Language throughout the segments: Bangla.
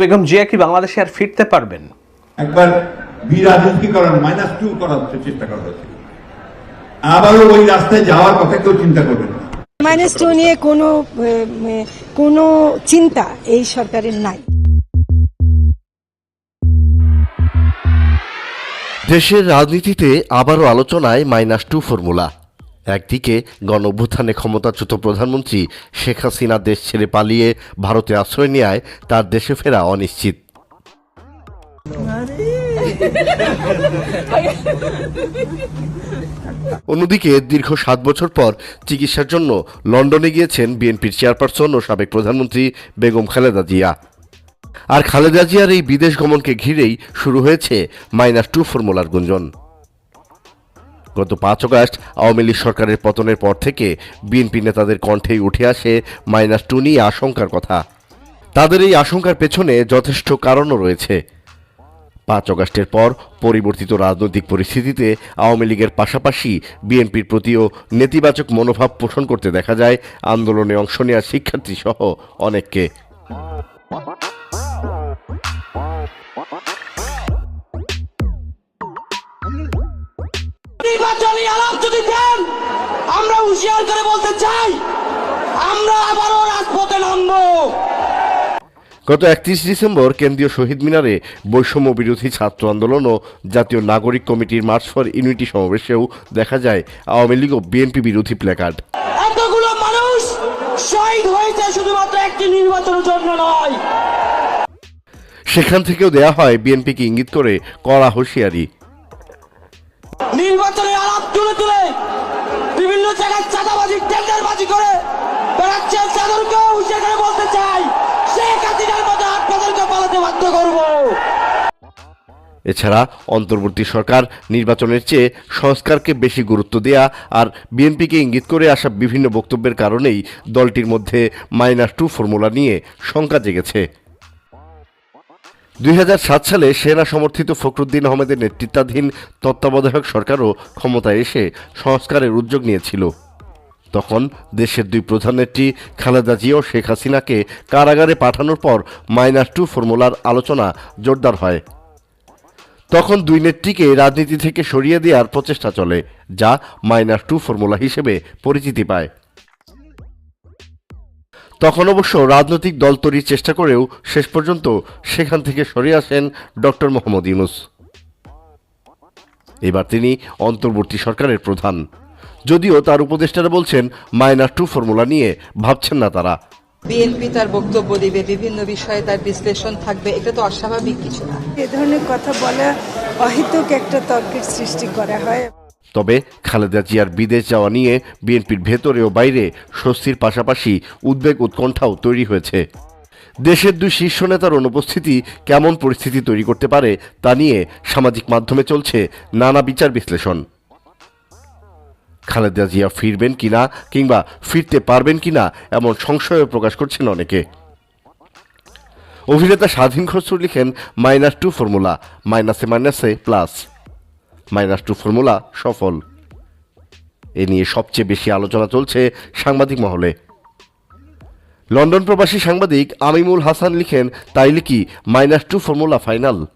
বেগম জিয়া কি বাংলাদেশে আর ফিরতে পারবেন? একবার বিরাজনীতিকরণ মাইনাস টু করার চেষ্টা করা হয়েছিল। আবারও ওই রাস্তায় যাওয়ার কথা কেউ চিন্তা করবেন না। মাইনাস টু নিয়ে কোনো কোনো চিন্তা এই সরকারের নাই। দেশের রাজনীতিতে আবারও আলোচনায় মাইনাস টু ফর্মুলা একদিকে গণ অভ্যুত্থানে ক্ষমতাচ্যুত প্রধানমন্ত্রী শেখ হাসিনা দেশ ছেড়ে পালিয়ে ভারতে আশ্রয় নেয় তার দেশে ফেরা অনিশ্চিত। অন্যদিকে দীর্ঘ সাত বছর পর চিকিৎসার জন্য লন্ডনে গিয়েছেন বিএনপির চেয়ারপারসন ও সাবেক প্রধানমন্ত্রী বেগম খালেদা জিয়া। আর খালেদা জিয়ার এই বিদেশ গমনকে ঘিরেই শুরু হয়েছে মাইনাস টু ফর্মুলার গুঞ্জন। গত পাঁচ অগাস্ট আওয়ামী লীগ সরকারের পতনের পর থেকে বিএনপি নেতাদের কণ্ঠেই উঠে আসে মাইনাস টু নিয়ে আশঙ্কার কথা। তাদের এই আশঙ্কার পেছনে যথেষ্ট কারণও রয়েছে। পাঁচ অগাস্টের পর পরিবর্তিত রাজনৈতিক পরিস্থিতিতে আওয়ামী লীগের পাশাপাশি বিএনপির প্রতিও নেতিবাচক মনোভাব পোষণ করতে দেখা যায়। আন্দোলনে অংশ নেওয়া শিক্ষার্থী সহ অনেককে। যদি দেন আমরা হুঁশিয়ার করে বলতে চাই আমরা আবারও রাজপথে নামবো। গত একত্রিশ ডিসেম্বর কেন্দ্রীয় শহীদ মিনারে বৈষম্য বিরোধী ছাত্র আন্দোলন ও জাতীয় নাগরিক কমিটির মার্চ ফর ইউনিটি সমাবেশেও দেখা যায় আওয়ামী লীগ ও বিএনপি বিরোধী প্ল্যাকার্ড। এতগুলো মানুষ শহীদ হয়েছে শুধুমাত্র একটি নির্বাচনের জন্য নয়। সেখান থেকেও দেয়া হয় বিএনপিকে ইঙ্গিত করে কড়া হুঁশিয়ারি। আলাপ তুলে তুলে বিভিন্ন জায়গায় চাঁদাবাজি, টেন্ডারবাজি করে বেড়াচ্ছেন বলতে চাই শেখ হাসিনার মতো পালাতে বাধ্য করব। এছাড়া অন্তর্বর্তী সরকার নির্বাচনের চেয়ে সংস্কারকে বেশি গুরুত্ব দেয়া আর বিএনপিকে ইঙ্গিত করে আসা বিভিন্ন বক্তব্যের কারণেই দলটির মধ্যে মাইনাস টু ফর্মুলা নিয়ে শঙ্কা জেগেছে। দুই হাজার সাত সালে সেনা সমর্থিত ফখরুদ্দিন আহমেদের নেতৃত্বাধীন তত্ত্বাবধায়ক সরকারও ক্ষমতায় এসে সংস্কারের উদ্যোগ নিয়েছিল। তখন দেশের দুই প্রধান নেত্রী খালেদা জিয়া ও শেখ হাসিনাকে কারাগারে পাঠানোর পর মাইনাস টু ফর্মুলার আলোচনা জোরদার হয়। তখন দুই নেত্রীকে রাজনীতি থেকে সরিয়ে দেওয়ার প্রচেষ্টা চলে, যা মাইনাস টু ফর্মুলা হিসেবে পরিচিতি পায়। তখন অবশ্য রাজনৈতিক দল তৈরির চেষ্টা করেও শেষ পর্যন্ত সেখান থেকে সরে আসেন ডক্টর মোহাম্মদ ইউনুস। এবার তিনি অন্তর্বর্তী সরকারের প্রধান। যদিও তার উপদেষ্টারা বলছেন মাইনাস টু ফর্মুলা নিয়ে ভাবছেন না তারা। বিএনপি তার বক্তব্য দিবে বিভিন্ন বিষয়ে তার বিশ্লেষণ থাকবে এটা তো অস্বাভাবিক কিছু না। এ ধরনের কথা বলা অহেতুক একটা তর্কের সৃষ্টি করা হয়। তবে খালেদা জিয়ার বিদেশ যাওয়া নিয়ে বিএনপির ভেতরে ও বাইরে স্বস্তির পাশাপাশি উদ্বেগ উৎকণ্ঠাও তৈরি হয়েছে। দেশের দুই শীর্ষ নেতার অনুপস্থিতি কেমন পরিস্থিতি তৈরি করতে পারে তা নিয়ে সামাজিক মাধ্যমে চলছে নানা বিচার বিশ্লেষণ। খালেদা জিয়া ফিরবেন কিনা কিংবা ফিরতে পারবেন কিনা এমন সংশয় প্রকাশ করছেন অনেকে। অভিনেতা স্বাধীন খসরু লিখেন, মাইনাস টু ফর্মুলা, মাইনাসে মাইনাসে প্লাস। মাইনাস টু ফর্মুলা সফল। এ নিয়ে সবচেয়ে বেশি আলোচনা চলছে সাংবাদিক মহলে। লন্ডন প্রবাসী সাংবাদিক আমিমুল হাসান লিখেন তাইলে কি minus two formula final.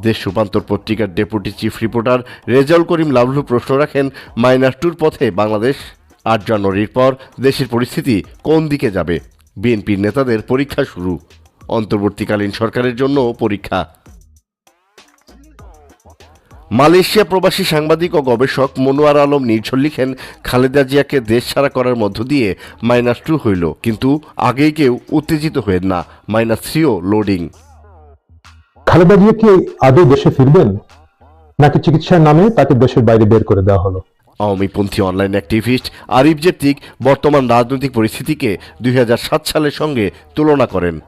Desh Rupantor পত্রিকার deputy chief reporter Rezaul Karim Lovelu প্রশ্ন রাখেন, মাইনাস টুর পথে বাংলাদেশ, আট জানুয়ারির পর দেশের পরিস্থিতি কোন দিকে যাবে? বিএনপির নেতাদের পরীক্ষা শুরু। অন্তর্বর্তীকালীন সরকারের জন্য পরীক্ষা। মালয়েশিয়া প্রবাসী সাংবাদিক ও গবেষক মনোয়ার আলম নির্ঝর লিখেন খালেদা জিয়াকে দেশ ছাড়া করার মধ্য দিয়ে মাইনাস টু হইল। কিন্তু আগেই কেউ উত্তেজিত হয়েন না মাইনাস থ্রিও লোডিং। খালেদা জিয়া কি আদৌ দেশে ফিরবেন? নাকি চিকিৎসার নামে তাকে দেশের বাইরে বের করে দেওয়া হলো? আওয়ামীপন্থী অনলাইন অ্যাক্টিভিস্ট আরিফ জেতিক বর্তমান রাজনৈতিক পরিস্থিতিকে দুই হাজার সাত সালের সঙ্গে তুলনা করেন।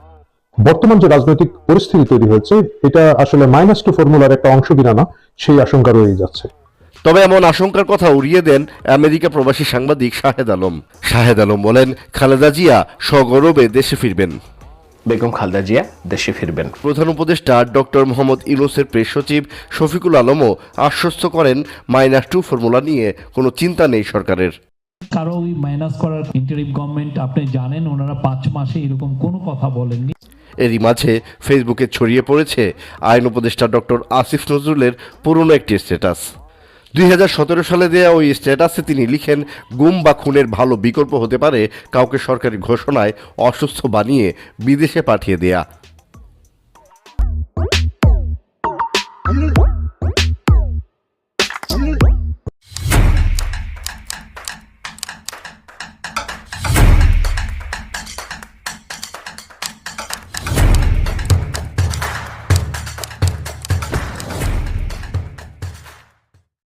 বর্তমান যে রাজনৈতিক পরিস্থিতি তৈরি হয়েছে এটা আসলে মাইনাস টু ফর্মুলার একটা অংশ কিনা না সেই আশঙ্কা রয়ে যাচ্ছে। তবে এমন আশঙ্কার কথা উড়িয়ে দেন আমেরিকা প্রবাসী সাংবাদিক শাহেদ আলম। শাহেদ আলম বলেন খালেদা জিয়া সগৌরবে দেশে ফিরবেন। বেগম খালেদা জিয়া দেশে ফিরবেন। প্রধান উপদেষ্টা ডক্টর মোহাম্মদ ইউনুসের প্রেস সচিব শফিকুল আলমও আশ্বস্ত করেন মাইনাস টু ফর্মুলা নিয়ে কোনো চিন্তা নেই সরকারের। কারও ওই মাইনাস করার ইন্টারিম গভর্নমেন্ট আপনি জানেন ওনারা পাঁচ মাসে এরকম কোনো কথা বলেননি। এরই মাঝে ফেসবুকে ছড়িয়ে পড়েছে আইন উপদেষ্টা ডক্টর আসিফ নজরুলের পুরনো একটি স্ট্যাটাস দুই হাজার সতেরো সালে দেয়া ওই স্ট্যাটাসে তিনি লিখেন, গুম বা খুনের ভালো বিকল্প হতে পারে কাউকে সরকারি ঘোষণায় অসুস্থ বানিয়ে বিদেশে পাঠিয়ে দেয়া।